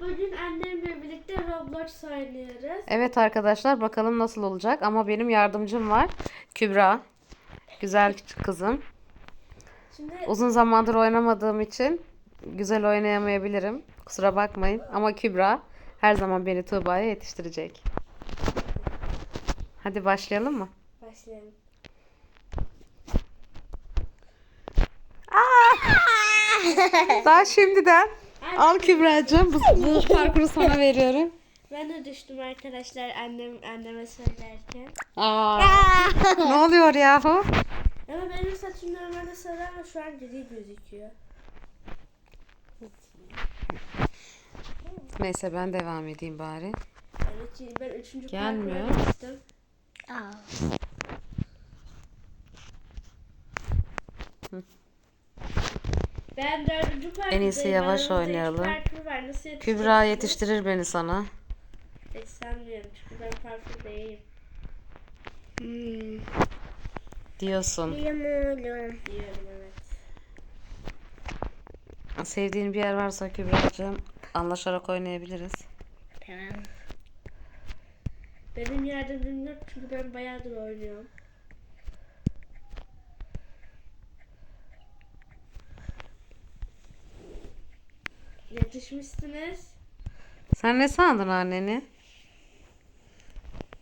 Bugün annemle birlikte Roblox oynuyoruz. Evet arkadaşlar bakalım nasıl olacak ama benim yardımcım var. Kübra. Güzel kızım. Şimdi Uzun zamandır oynamadığım için güzel oynayamayabilirim. Kusura bakmayın ama Kübra her zaman beni Tuğba'ya yetiştirecek. Hadi başlayalım mı? başlayalım. Daha şimdiden. Al Kübra'cığım bu, bu parkuru sana veriyorum. Ben de düştüm arkadaşlar annem anneme söylerken. Aa, ne oluyor yahu? Ama benim saçım normalde sarı ama şu an gri gözüküyor. Neyse ben devam edeyim bari. Ben, üç, ben üçüncü Gelmiyor. düştüm. Ben dördüncü. En iyisi yavaş oynayalım. parkur Kübra yetiştirir beni sana. Hiç sanmıyorum çünkü ben parkurdayım Diyorsun. diyorum evet. Sevdiğin bir yer varsa Kübra'cığım anlaşarak oynayabiliriz. Benim yardımcım yok çünkü ben bayağıdır oynuyorum. Yetişmişsiniz. Sen ne sandın anneni?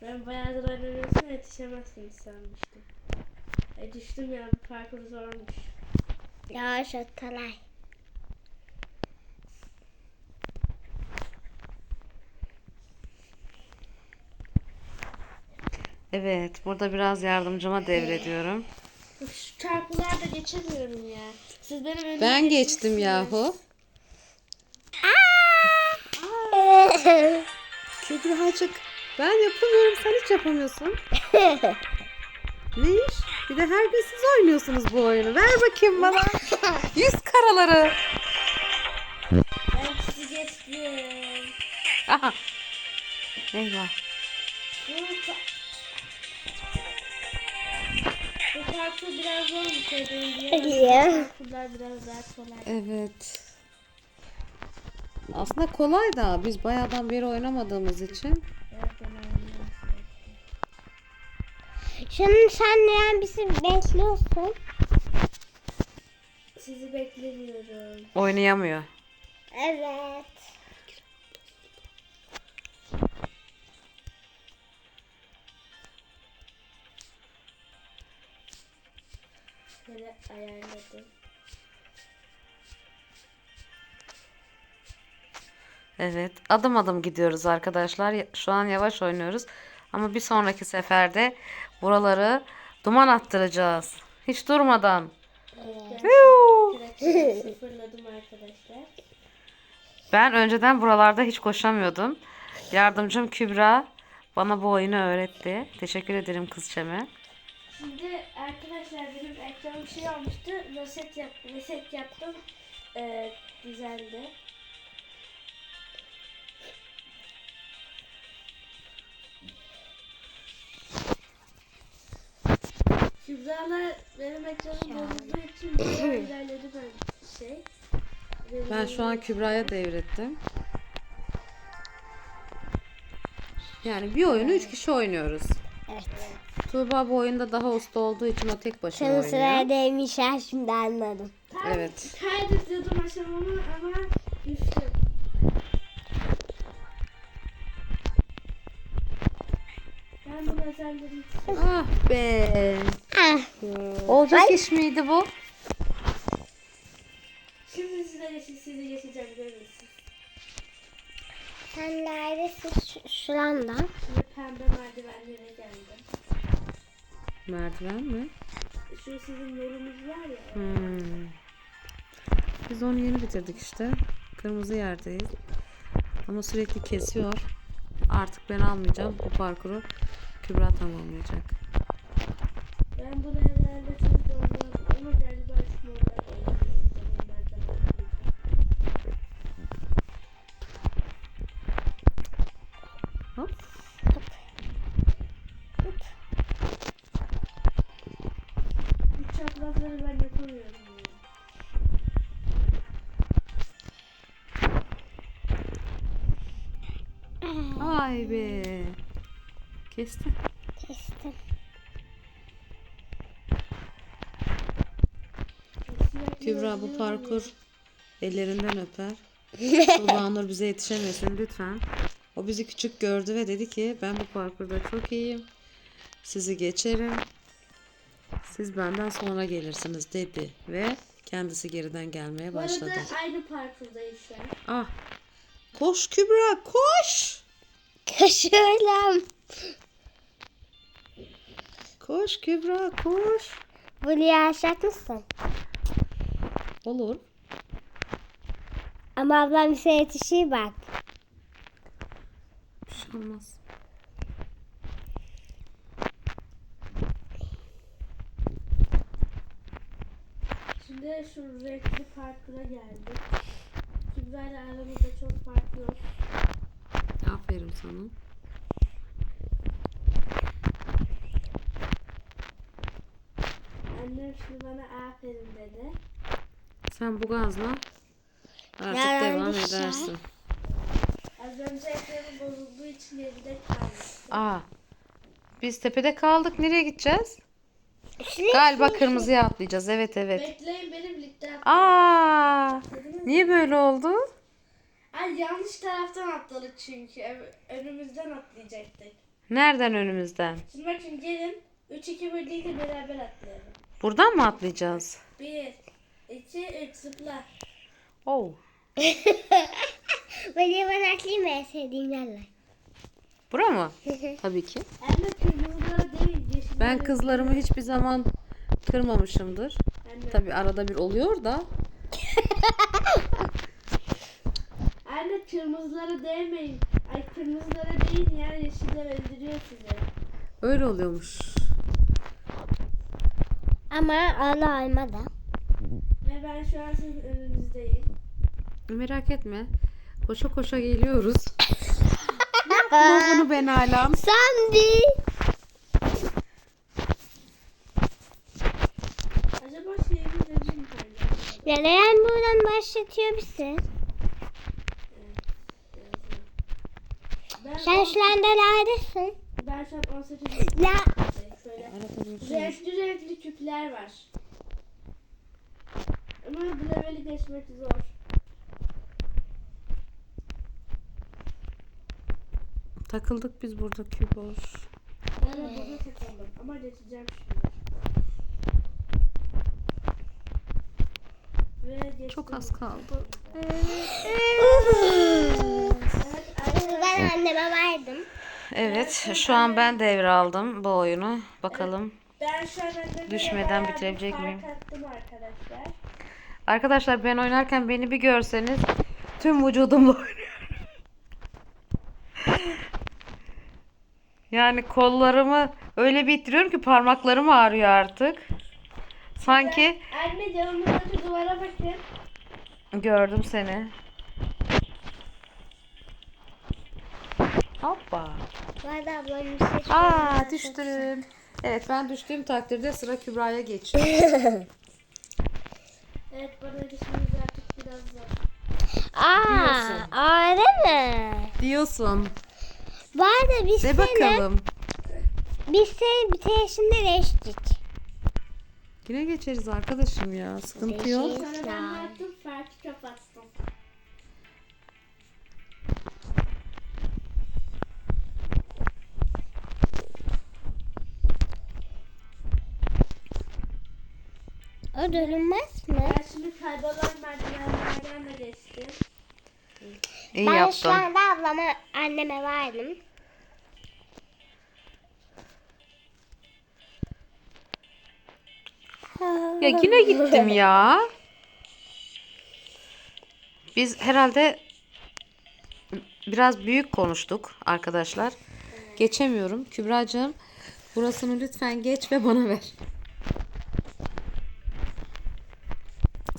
Ben bayağıdır oynamıyorsam yetişemezsiniz sanmıştım. E düştüm ya bu parkur zormuş. Ya çok kolay. Evet, burada biraz yardımcıma devrediyorum. Şu çarpılarda geçemiyorum ya. Siz benim önüme Ben geçtim yahu. Kübra'cık ben yapamıyorum sen hiç yapamıyorsun. ne iş? Bir de her gün siz oynuyorsunuz bu oyunu. Ver bakayım bana. Yüz karaları. Ben sizi geçtim. Aha. Eyvah. Bu, pa- bu parkur biraz zor bir şey. Niye? Diğer parkurlar biraz daha kolay. Evet. Aslında kolay da biz bayağıdan beri oynamadığımız için. Evet. Şimdi sen neden bizi bekliyorsun? Sizi beklemiyorum. Oynayamıyor. Evet. Böyle ayarladım. Evet, adım adım gidiyoruz arkadaşlar. Şu an yavaş oynuyoruz. Ama bir sonraki seferde buraları duman attıracağız. Hiç durmadan. Sıfırladım arkadaşlar. Ben önceden buralarda hiç koşamıyordum. Yardımcım Kübra bana bu oyunu öğretti. Teşekkür ederim kızçeme. Şimdi arkadaşlar benim ekranım şey olmuştu. Reset, yap, reset yaptım. Ee, düzeldi. Kübra'la benim ekranım bozulduğu için ilerledi ben şey. Ben şu an Kübra'ya devrettim. Yani bir oyunu üç kişi oynuyoruz. Evet. Tuğba bu oyunda daha usta olduğu için o tek başına Senin oynuyor. sıradaymış ha şimdi anladım. Evet. Kaydediyordum aşamamı ama Olacak iş miydi bu? Şimdi size geçin, sizi geçeceğim görürsün. Sen neredesin şu, şuranda? Şimdi pembe merdivenlere geldim. Merdiven mi? Şu sizin yolunuz var ya. Hmm. Biz onu yeni bitirdik işte. Kırmızı yerdeyiz. Ama sürekli kesiyor. Artık ben almayacağım. Bu parkuru Kübra tamamlayacak. Ben bunu Kübra bu parkur ellerinden öper. Tuğba bize yetişemesin lütfen. O bizi küçük gördü ve dedi ki ben bu parkurda çok iyiyim. Sizi geçerim. Siz benden sonra gelirsiniz dedi ve kendisi geriden gelmeye Bu arada başladı. aynı parkurdayız şu an. Ah. Koş Kübra koş. Koşuyorum. Koş Kübra koş. Buraya aşağı mısın? Olur. Ama ablam bize yetişir bak. Bir şey olmaz. Şimdi şu renkli parkura geldik. Kübra ile aramızda çok fark yok. Aferin sana. Annem şimdi bana aferin dedi. Sen bu gazla artık Nereden devam düşer? edersin. Az önce ekranım bozulduğu için evde kalmıştım. Aa. Biz tepede kaldık. Nereye gideceğiz? Galiba kırmızıya atlayacağız. Evet evet. Bekleyin beni birlikte Aa! Niye böyle oldu? Ay yanlış taraftan atladık çünkü. Ö- Önümüzden atlayacaktık. Nereden önümüzden? Şimdi bakın gelin. 3-2 birlikte beraber atlayalım. Buradan mı atlayacağız? 1, 2, 3 zıpla. Oh. Buraya ben atlayayım en sevdiğim yerler. Bura mı? Tabii ki. Anne kırmızılara değil. Ben kızlarımı hiçbir zaman kırmamışımdır. Anne, Tabii arada bir oluyor da. anne kırmızılara değmeyin. Ay kırmızılara değin ya yeşiller öldürüyor sizi. Öyle oluyormuş. Ama öyle olmadı. Ben şu an sizin önünüzdeyim. Merak etme. Koşa koşa geliyoruz. Ama bunu ben hala. Sandy. Acaba şeyimiz mi? Neden buradan başlatıyor bizi? Ben, Sen şu anda neredesin? ben şu an 18 yaşındayım. La. Şöyle renkli renkli küpler var. Ama bu leveli geçmek zor. Takıldık biz burada kübor. Ben de burada takıldım ama geçeceğim şimdi. Ve geçtim. Çok az kaldı. Ben anneme verdim. Evet, şu an ben devraldım bu oyunu. Bakalım. Ben şu an Düşmeden bir bitirebilecek miyim? attım arkadaşlar. Arkadaşlar ben oynarken beni bir görseniz tüm vücudumla oynuyorum. Yani kollarımı öyle bir ittiriyorum ki parmaklarım ağrıyor artık. Sanki Anne yanımızdaki duvara bakın. gördüm seni. Hoppa. Bir şey Aa düştüm. Evet ben düştüğüm takdirde sıra Kübra'ya geçiyor. Evet bana geçmemiz artık biraz zor. Aa, öyle mi? Diyorsun. Bu arada biz De bakalım. biz senin bir teşinde geçtik. Yine geçeriz arkadaşım ya. Sıkıntı yok. Sonra ben ne yaptım? Farkı kapattım. O görünmez mi? Ben şimdi kaybolan merdivenlerden de geçtim. İyi ben şu yaptın. anda ablama, anneme verdim. Ya yine gittim ya. Biz herhalde biraz büyük konuştuk arkadaşlar. Geçemiyorum. Kübra'cığım burasını lütfen geç ve bana ver.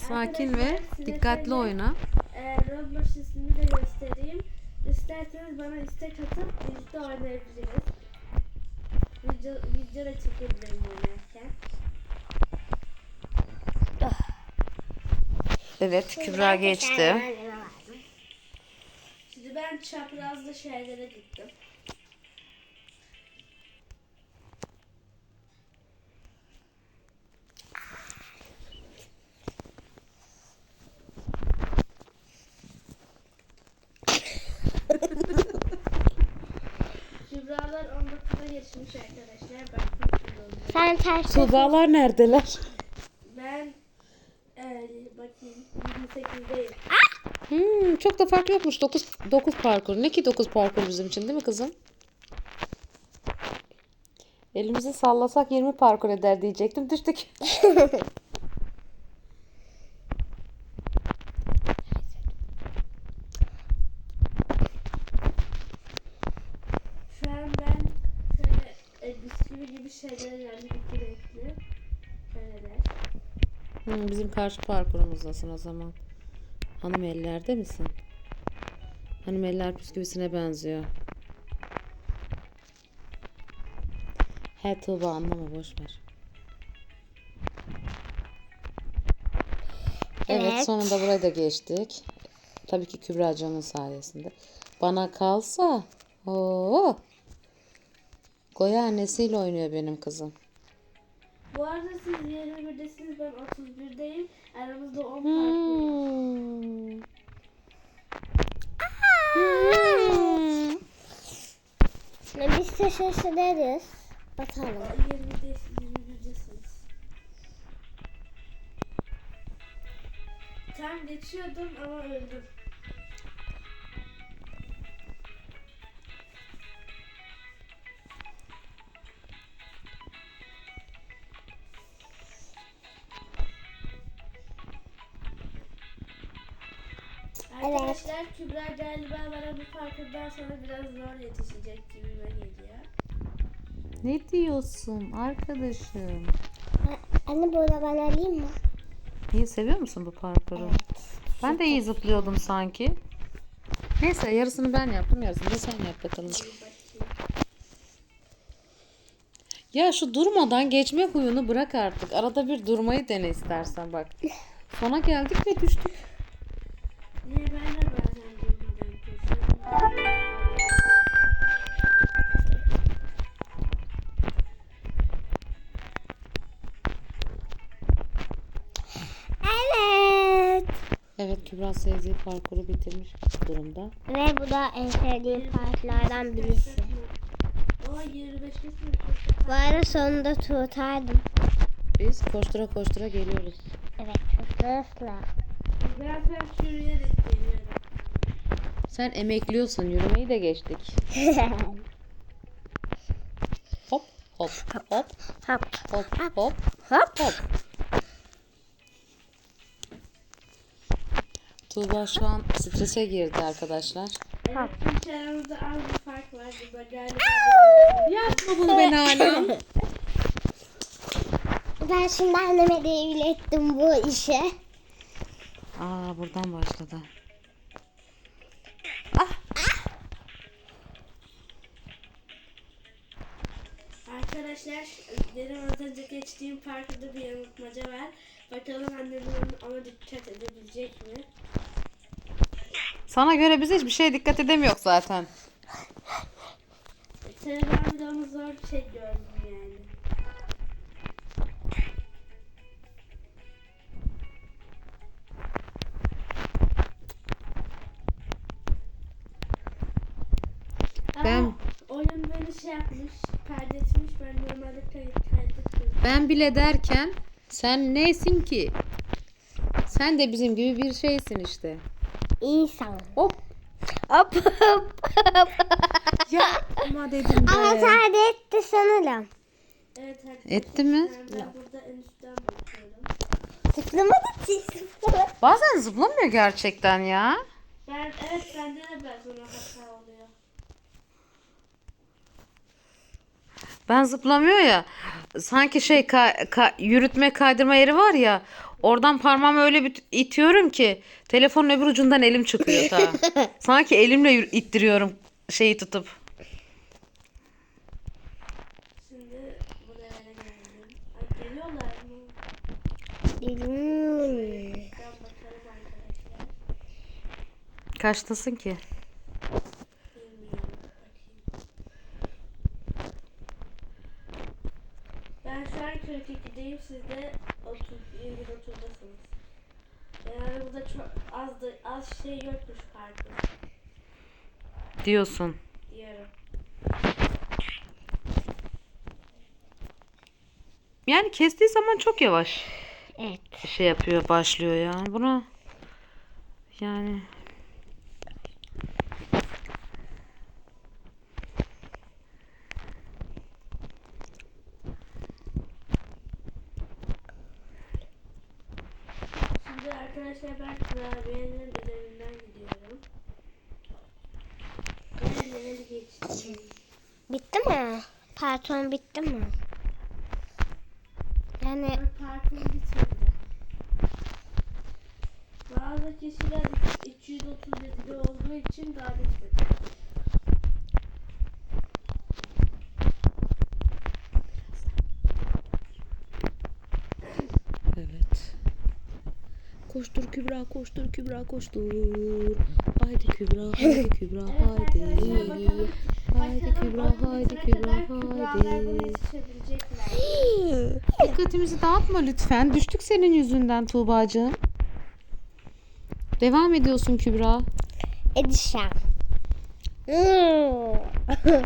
Sakin ve dikkatli oyna. Ee, Roblox ismini de göstereyim. İsterseniz bana istek atıp birlikte oynayabiliriz. Video, video da çekebilirim oynarken. Evet Kübra geçti. Şimdi ben çaprazlı şeylere gittim. Geçmiş arkadaşlar. Bakın şimdi oluyor. Sen ters Tuğbalar neredeler? Ben e, bakayım 28'deyim. Hmm, çok da fark yokmuş. 9 9 parkur. Ne ki 9 parkur bizim için değil mi kızım? Elimizi sallasak 20 parkur eder diyecektim. Düştük. Hmm, bizim karşı parkurumuzdasın o zaman. Hanım ellerde misin? Hanım eller bisküvisine benziyor. He Tuğba anlama boş ver. Evet, Evet. sonunda burayı da geçtik. Tabii ki Kübra Can'ın sayesinde. Bana kalsa o Goya annesiyle oynuyor benim kızım. Bu arada siz 21'desiniz ben 31'deyim. Aramızda 10 fark var. Hmm. Ne biz de şaşırırız. Bakalım. 20'de 21'desiniz. Tam geçiyordum ama öldüm. Galiba bana bu parkurdan sonra biraz zor yetişecek gibime geliyor. Ne diyorsun arkadaşım? Anne burada ben alayım mı? İyi seviyor musun bu parkuru? Ben de iyi zıplıyordum sanki. Neyse yarısını ben yaptım yarısını da sen yap bakalım. Ya şu durmadan geçme huyunu bırak artık. Arada bir durmayı dene istersen bak. Sona geldik ve düştük. Kübra sevdiği parkuru bitirmiş durumda. Ve bu da en sevdiğim partlardan birisi. Aa 25 mi? Bu ara sonunda tutardım. Biz koştura koştura geliyoruz. Evet çok hızlı. Ben sen yürüyerek geliyorum. Sen emekliyorsun yürümeyi de geçtik. Hop hop hop Hop. hop hop Hop. hop. Tuğba şu an strese girdi arkadaşlar. Evet çünkü aramızda az bir fark var. Da galiba Yapma bunu ben hala. Ben şimdi anneme de ilettim bu işe. Aa buradan başladı. Arkadaşlar benim az önce geçtiğim parkta bir yanıltmaca var. Bakalım annem ona- ona dikkat edebilecek mi? Sana göre biz hiçbir şeye dikkat edemiyor zaten. Onu zor bir şey gördüm yani. Ben- oyun beni şey yapmış, kaydetmiş. Ben normalde kaydetmedim. Ben bile derken sen nesin ki? Sen de bizim gibi bir şeysin işte. İnsan. Hop. Hop hop hop. Yapma dedim Ama sadece etti sanırım. Evet. Etti mi? Bakıyorum. Zıplamadı ki zıplamadı. Bazen zıplamıyor gerçekten ya. Ben evet bende de bazen o hata oluyor. Ben zıplamıyor ya. Sanki şey ka- ka- yürütme kaydırma yeri var ya. Oradan parmağımı öyle bir itiyorum ki telefonun öbür ucundan elim çıkıyor ta. Sanki elimle ittiriyorum şeyi tutup. Kaçtasın ki? Ben şu an 42'deyim. Siz de 31.30'dasınız. Yanımızda çok az, da, az şey yokmuş parkta. Diyorsun. Diyorum. Yani kestiği zaman çok yavaş Evet. şey yapıyor, başlıyor ya. Buna yani part bitti mi? Yani part 10. Bazı kişiler 237'de olduğu için daha bitmedi. Evet. Koştur Kübra, koştur Kübra, koştur. Haydi Kübra, haydi Kübra, haydi. Haydi Kübra, haydi Kübra, haydi. Dikkatimizi dağıtma lütfen. Düştük senin yüzünden Tuğba'cığım. Devam ediyorsun Kübra. edişem.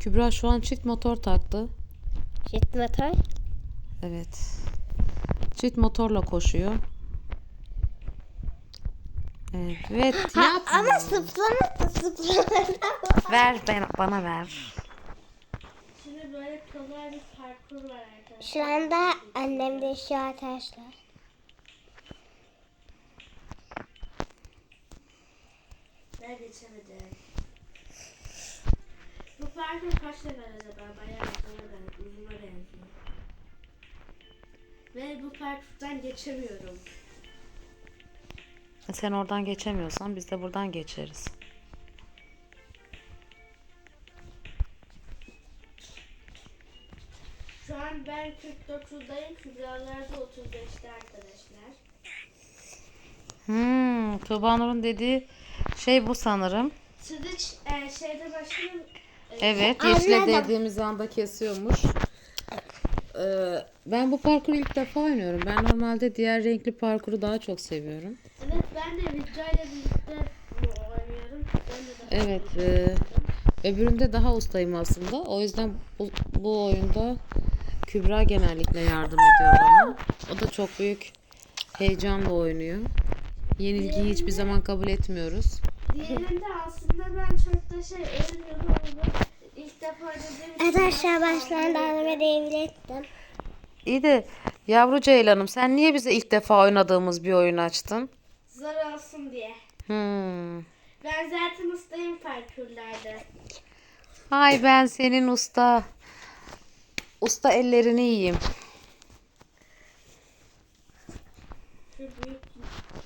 Kübra şu an çift motor taktı. Jet motor. Evet. Çift motorla koşuyor. Evet. Ha, Yapma. ama zıplama zıplama. Ver ben, bana ver. Şimdi böyle kolay bir parkur var arkadaşlar. Şu anda annem de şu arkadaşlar. Ben geçemedim. Bu parkur kaç level acaba? Bayağı uzuna benziyor. Ve bu parkurdan geçemiyorum. Sen oradan geçemiyorsan biz de buradan geçeriz. Şu an ben 49'dayım. Kübralar da 35'te arkadaşlar. Hmm, Tuğba Nur'un dediği şey bu sanırım. Sıdıç e, şeyde başlayayım. Evet, Anladım. yeşile dediğimiz anda kesiyormuş. Ee, ben bu parkuru ilk defa oynuyorum. Ben normalde diğer renkli parkuru daha çok seviyorum. Evet ben de Vidya ile birlikte bu oynuyorum. Ben de daha Evet, e, öbüründe daha ustayım aslında. O yüzden bu, bu oyunda Kübra genellikle yardım ediyor bana. O da çok büyük heyecanla oynuyor. Yenilgiyi hiçbir zaman kabul etmiyoruz. Diğerinde aslında ben çok da şey ama ilk defa için Arkadaşlar başlarında anneme devrettim. İyi de yavru Ceylan'ım sen niye bize ilk defa oynadığımız bir oyun açtın? Zor olsun diye. Hmm. Ben zaten ustayım parkurlarda. Ay ben senin usta. Usta ellerini yiyeyim. Şu büyük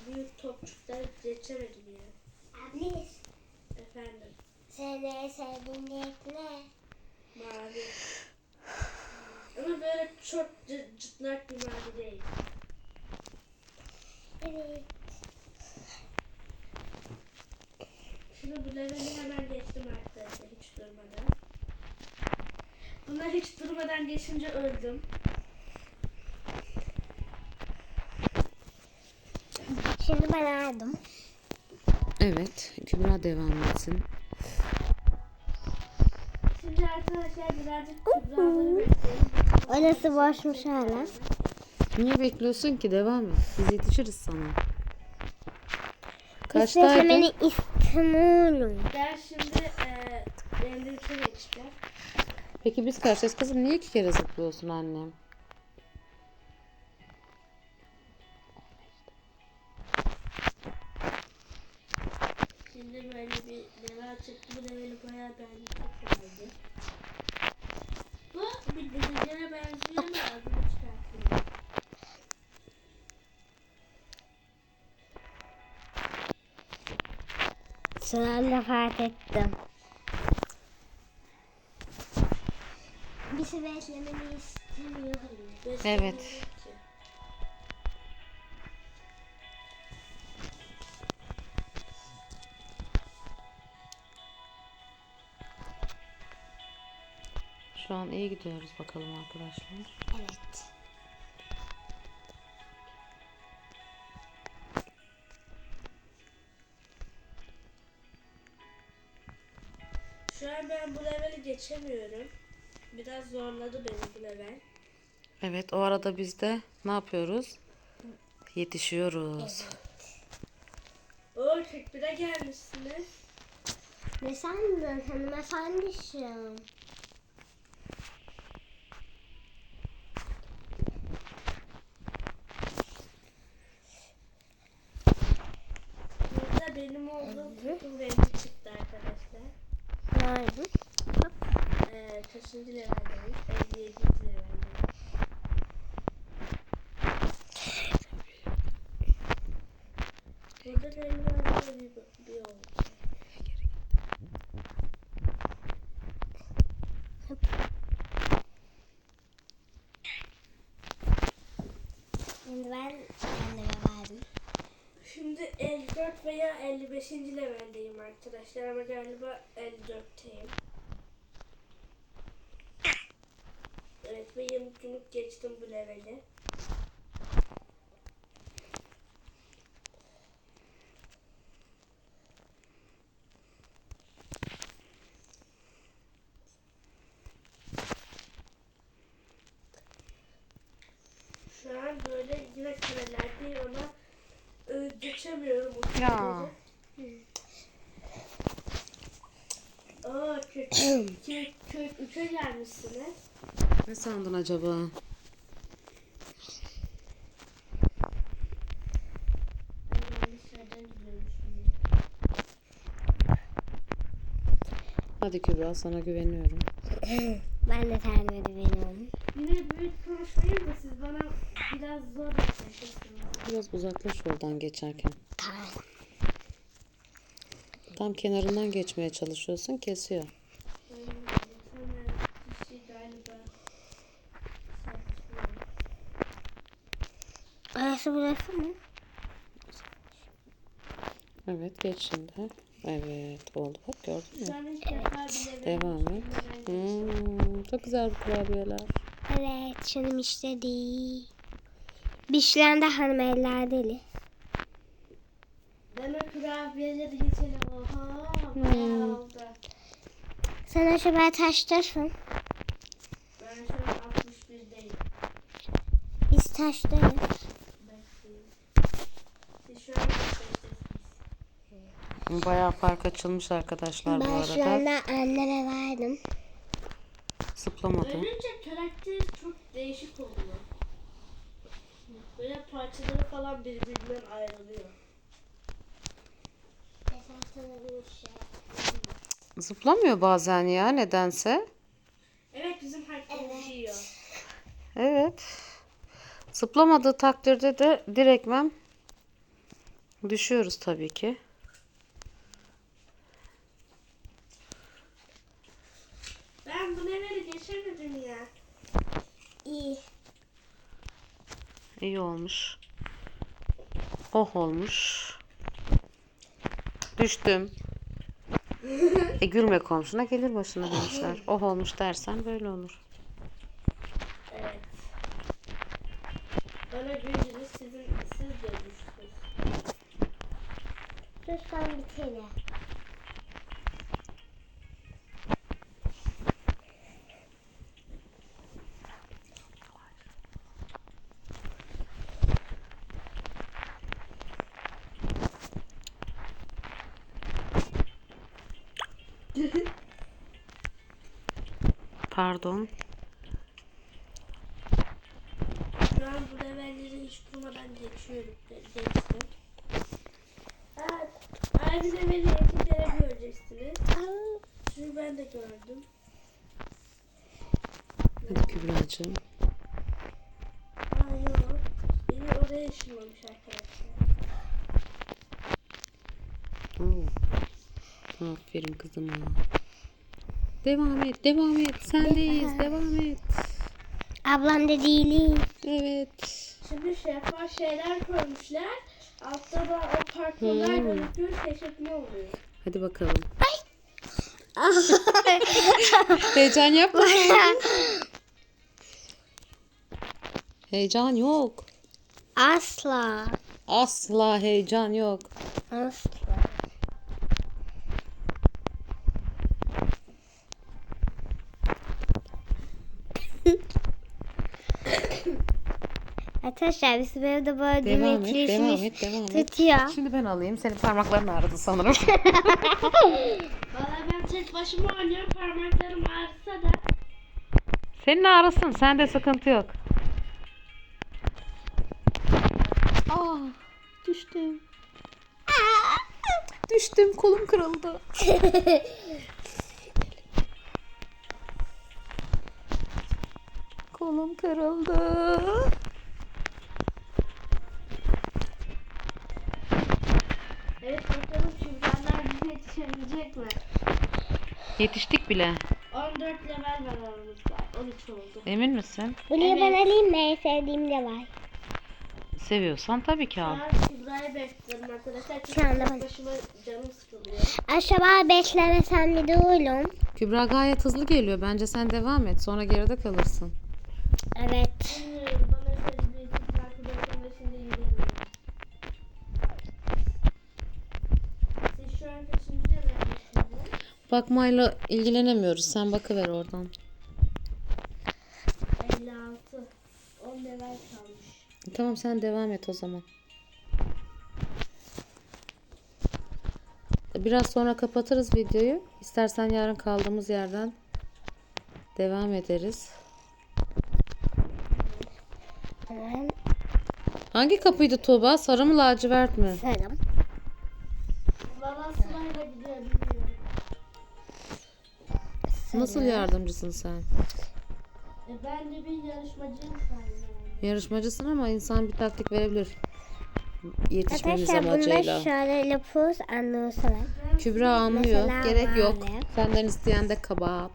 büyük topçukları geçemedim ya. Ablis Efendim sen en sevdiğin renk ne? mavi. Ama böyle çok cı- cıtlak bir mavi değil. Evet. Şimdi bu leveli hemen geçtim arkadaşlar hiç durmadan. Buna hiç durmadan geçince öldüm. Şimdi ben aldım. Evet Kübra devam etsin. Şimdi arkadaşlar birazcık kübraları bekleyelim. Orası boşmuş hala. Niye bekliyorsun ki? Devam et. Biz yetişiriz sana. İstemeni İstemiyorum. Ben şimdi e, renderize geçeceğim. Peki biz kaçtayız kızım? Niye iki kere zıplıyorsun annem? Şimdi böyle bir level çıktı. Bu leveli bayağı. Çok beğendim. Bu bir dizicene benziyor ama adını. Sırayla fark ettim. Bir şey beklemeni istemiyorum. Evet. Şu an iyi gidiyoruz bakalım arkadaşlar. Evet. Şu an ben bu leveli geçemiyorum. Biraz zorladı beni bu level. Evet o arada biz de ne yapıyoruz? Yetişiyoruz. Oo 41'e gelmişsiniz. Ne sandın hanımefendiciğim? Burada benim olduğum takım rengi çıktı arkadaşlar. Nerede? Ee, kaçıncı leveldeyiz? 57. leveldeyiz. Burada galiba böyle bir, bir oldu. Şimdi ben kendime verdim. Şimdi 54 veya 55. leveldeyim arkadaşlar ama galiba 54'teyim. Evet ve 20 günlük geçtim bu leveli. Şu an böyle yine karelerdeyim ama e, geçemiyorum o Ya. şeyleri. Aa kök, kök, kök üçe gelmişsiniz. Ne sandın acaba? Hadi Kübra sana güveniyorum. Ben de kendime güveniyorum. Yine büyük konuşmayayım da siz bana biraz zor yaklaşırsınız. Biraz uzaklaş oradan geçerken. Tamam. Tam kenarından geçmeye çalışıyorsun kesiyor. Böyle insanlar kişi galiba saklıyor. Orası burası mı? Evet geç şimdi. Evet oldu bak gördün mü? Bile Devam et. Hmm, çok güzel bu kurabiyeler. Evet canım işte değil. Bişlendi hanım eller deli. Ben o kurabiyeleri geçelim. Oha oldu. Sen acaba taştasın. Ben şu an 61'deyim. Biz taştayız. Bekleyin. Siz şu an kaçtayız? Bayağı fark açılmış arkadaşlar bu Ben şu arada. anda anneme verdim. Zıplamadı. Ölünce karakter çok değişik oluyor. Böyle parçaları falan birbirinden ayrılıyor. Zıplamıyor bazen ya nedense. Evet bizim herkes yiyor. Evet. Zıplamadığı takdirde de direktmen düşüyoruz tabii ki. Ben bu leveli geçemedim ya. İyi. İyi olmuş. Oh olmuş. Düştüm. e gülme komşuna gelir başına demişler. Oh olmuş dersen böyle olur. Evet. Bana güldünüz sizin siz de düştünüz. Lütfen bir Pardon. Şu an bu levelleri hiç durmadan geçiyorum. ge- Geçtim. Aynı leveli iki kere göreceksiniz. Çünkü ben de gördüm. Hadi Kübra'cığım. Aa yok. Beni oraya ışınlamış arkadaşlar. Oo. Aferin kızıma. Devam et, devam et. Sendeyiz, devam et. Ablam da değilim. Evet. Şimdi şeffaf şeyler koymuşlar. Altta da o parkurlar Hmm. gözüküyor. Şaşırtma oluyor. Hadi bakalım. Heyecan yapma. Heyecan yok. Asla. Asla heyecan yok. Asla. Arkadaşlar bizim evde böyle Devam et, devam et, devam et. tutuyor. Şimdi ben alayım. Senin parmakların ağrıdı sanırım. Valla ben tek başıma oynuyorum parmaklarım ağrısa da. Senin ağrısın. Sende sıkıntı yok. Aa, düştüm. Düştüm. Kolum kırıldı. Kolum kırıldı. Evet bakalım Kübra'lar bize yetişebilecek mi? Yetiştik bile. 14 level var aramızda. 13 oldu. Emin misin? Bunu Evet. ben alayım mı? En sevdiğim de var. Seviyorsan tabii ki al. Ben Kübra'yı bekliyorum arkadaşlar. Çünkü başıma canım sıkılıyor. Aşağı beklemesen bir de oğlum. Kübra gayet hızlı geliyor. Bence sen devam et. Sonra geride kalırsın. Evet. Bakmayla ilgilenemiyoruz. Sen bakıver oradan. 56. 10 level kalmış. Tamam sen devam et o zaman. Biraz sonra kapatırız videoyu. İstersen yarın kaldığımız yerden devam ederiz. Hangi kapıydı Tuğba? Sarı mı lacivert mi? Sarım. Nasıl yardımcısın sen? E, ben de bir yarışmacıyım sanırım. Yarışmacısın ama insan bir taktik verebilir. Yetişmemiz Arkadaşlar amacıyla. şöyle lapuz anlıyorsunuz. Kübra anlıyor. Mesela Gerek yok. mavi. Senden isteyen de kabahat.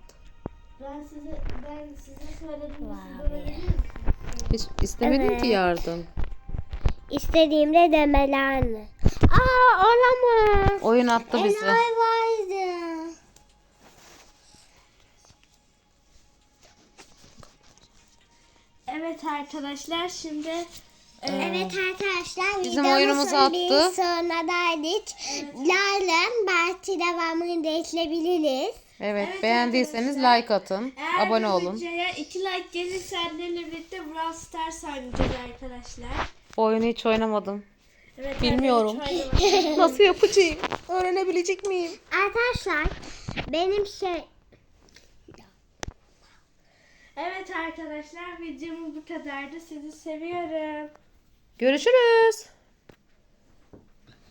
Ben size ben size söyledim siz misiniz? Hiç istemedim Evet. ki yardım. İstediğimde demelerini. Aa olamaz. Oyun attı bizi. Elay arkadaşlar şimdi e, Evet arkadaşlar Bizim videomuzun oyunumuzu bir attı. sonundaydık. Yarın belki devamını da ekleyebiliriz. Evet, Evet beğendiyseniz arkadaşlar. like atın. eğer abone bu olun. videoya 2 like gelirse annemle birlikte Brawl Stars oynayacağız arkadaşlar. Bu oyunu hiç oynamadım. Evet, Bilmiyorum. annem hiç oynamadı. Nasıl yapacağım? Öğrenebilecek miyim? Arkadaşlar benim şey evet arkadaşlar videomuz bu kadardı. Sizi seviyorum. Görüşürüz.